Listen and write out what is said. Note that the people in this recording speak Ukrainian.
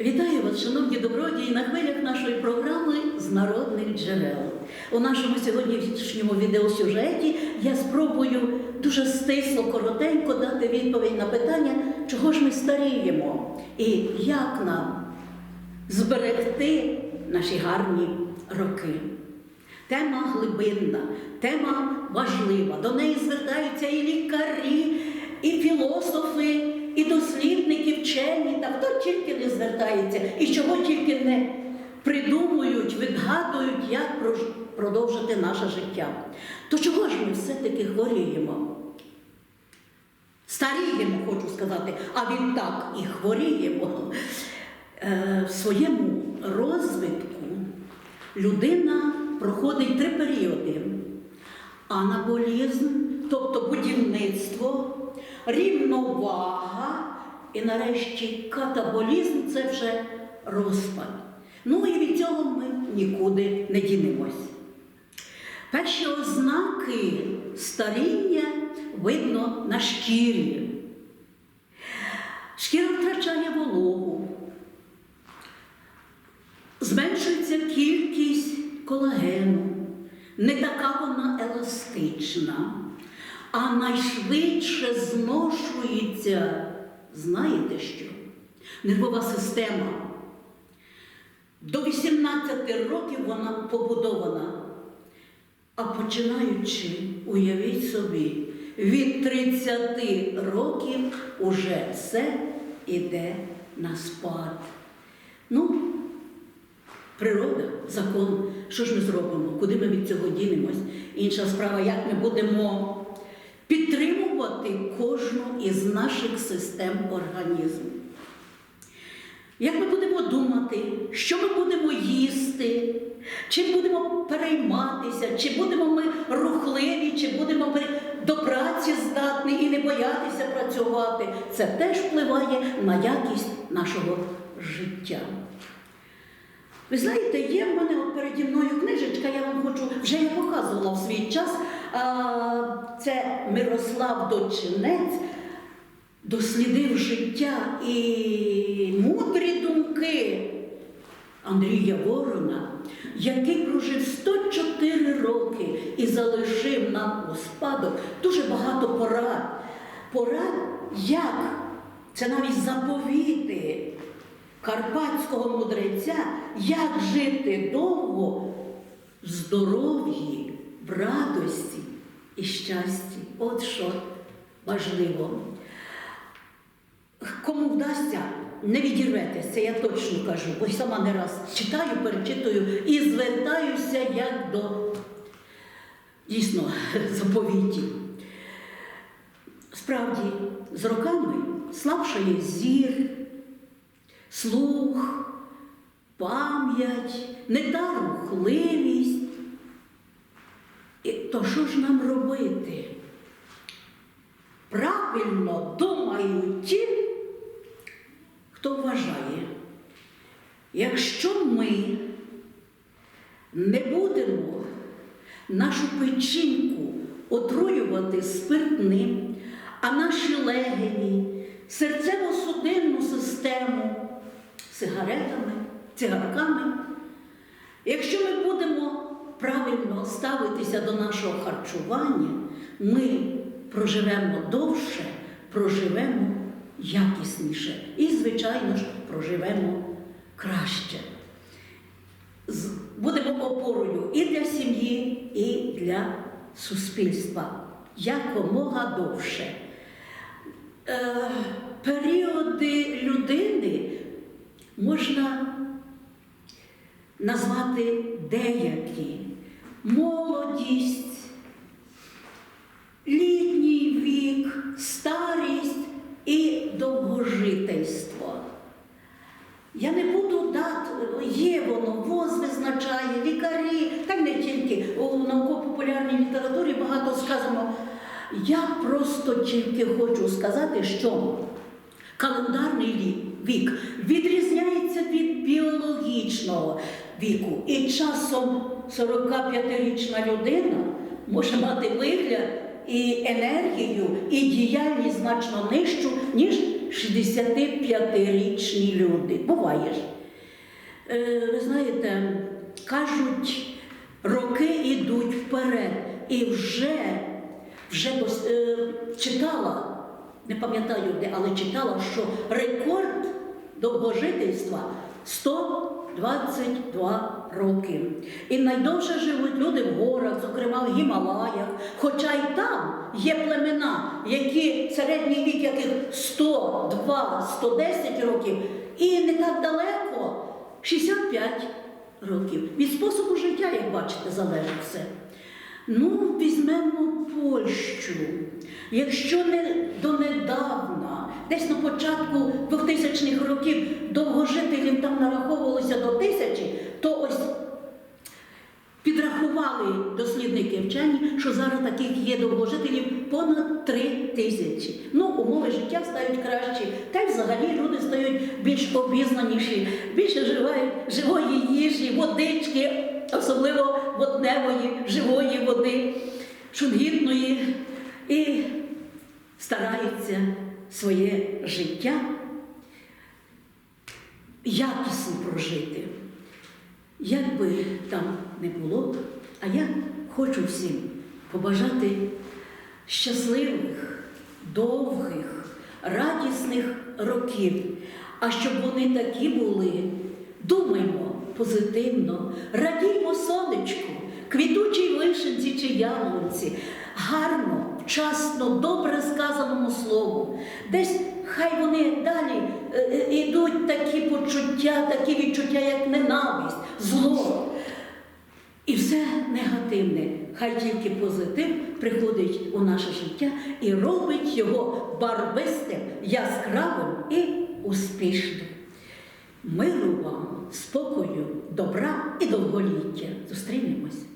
Вітаю вас, шановні добродії, на хвилях нашої програми з народних джерел. У нашому сьогоднішньому відеосюжеті я спробую дуже стисло, коротенько дати відповідь на питання, чого ж ми старіємо і як нам зберегти наші гарні роки. Тема глибинна, тема важлива. До неї звертаються і лікарі, і філософи, і дослідники, вчені, та хто тільки не звертається, і чого тільки не придумують, відгадують, як продовжити наше життя. То чого ж ми все-таки хворіємо? Старіємо, хочу сказати, а відтак і хворіємо. Е, В своєму розвитку людина проходить три періоди: анаболізм, тобто будівництво, рівновага і нарешті катаболізм це вже розпад. Ну і від цього ми нікуди не дінемось. Перші ознаки старіння видно на шкірі. Шкіра втрачає вологу, зменшується кількість колагену, не така вона еластична, а найшвидше зношується, знаєте що? Нервова система. До 18 років вона побудована. А починаючи, уявіть собі, від 30 років уже все іде на спад. Ну, природа, закон, що ж ми зробимо, куди ми від цього дінемось? Інша справа, як ми будемо підтримувати кожну із наших систем організму. Як ми будемо думати, що ми будемо їсти, чи будемо перейматися, чи будемо ми рухливі, чи будемо ми до праці здатні і не боятися працювати, це теж впливає на якість нашого життя. Ви знаєте, є в мене от переді мною книжечка, я вам хочу, вже я показувала в свій час. Це Мирослав Дочинець дослідив життя і мудрі думки Андрія Ворона, який прожив 104 роки і залишив нам у спадок дуже багато порад. Порад, як це навіть заповіти карпатського мудреця, як жити довго в здоров'ї, в радості і щасті. От що важливо. Кому вдасться, не відірветеся, я точно кажу, бо сама не раз читаю, перечитую і звертаюся як до дійсно заповітів. Справді, з роками слабшає зір, слух, пам'ять, не та рухливість. То що ж нам робити? Правильно думають ті, хто вважає, якщо ми не будемо нашу печінку отруювати спиртним, а наші легені, серцево-судинну систему сигаретами, цигарками, якщо ми будемо правильно ставитися до нашого харчування, ми проживемо довше, проживемо якісніше і, звичайно ж, проживемо краще. Будемо опорою і для сім'ї, і для суспільства якомога довше. Е, людини можна назвати деякі. Молодість, літній вік, старість і довгожительство. Я не буду дати, є воно, ВОЗ визначає, лікарі, та не тільки у науково-популярній літературі багато сказано. Я просто тільки хочу сказати, що календарний вік відрізняється від біологічного віку. І часом 45-річна людина може мати вигляд і енергію, і діяльність значно нижчу, ніж 65-річні люди. Буває ж. Е, ви знаєте, кажуть, роки йдуть вперед. І вже, вже е, читала, не пам'ятаю де, але читала, що рекорд довгожительства 122 роки. І найдовше живуть люди в горах, зокрема в Гімалаях. Хоча й там є племена, які середній вік яких 102, 110 років, і не так далеко 65 років. Від способу життя, як бачите, залежить все. Ну, візьмемо Польщу. Якщо не донедавна, десь на початку 2000-х років довгожителів там нараховувалося до тисячі, то ось підрахували дослідники вчені, що зараз таких є довгожителів понад три тисячі. Ну, умови життя стають кращі, та й взагалі люди стають більш обізнаніші, більше вживають живої їжі, водички, особливо водневої, живої води, шунгітної, і стараються своє життя якісно прожити. Як би там не було, а я хочу всім побажати щасливих, довгих, радісних років. А щоб вони такі були, думаймо позитивно, радіймо сонечку, квітучій вишенці чи яблунці, гарно, вчасно, добре сказаному слову. Десь хай вони далі е, е, йдуть такі почуття, такі відчуття, як ненависть, зло. І все негативне, хай тільки позитив приходить у наше життя і робить його барвистим, яскравим і успішним. Миру вам, спокою, добра і довголіття. Зустрінемось.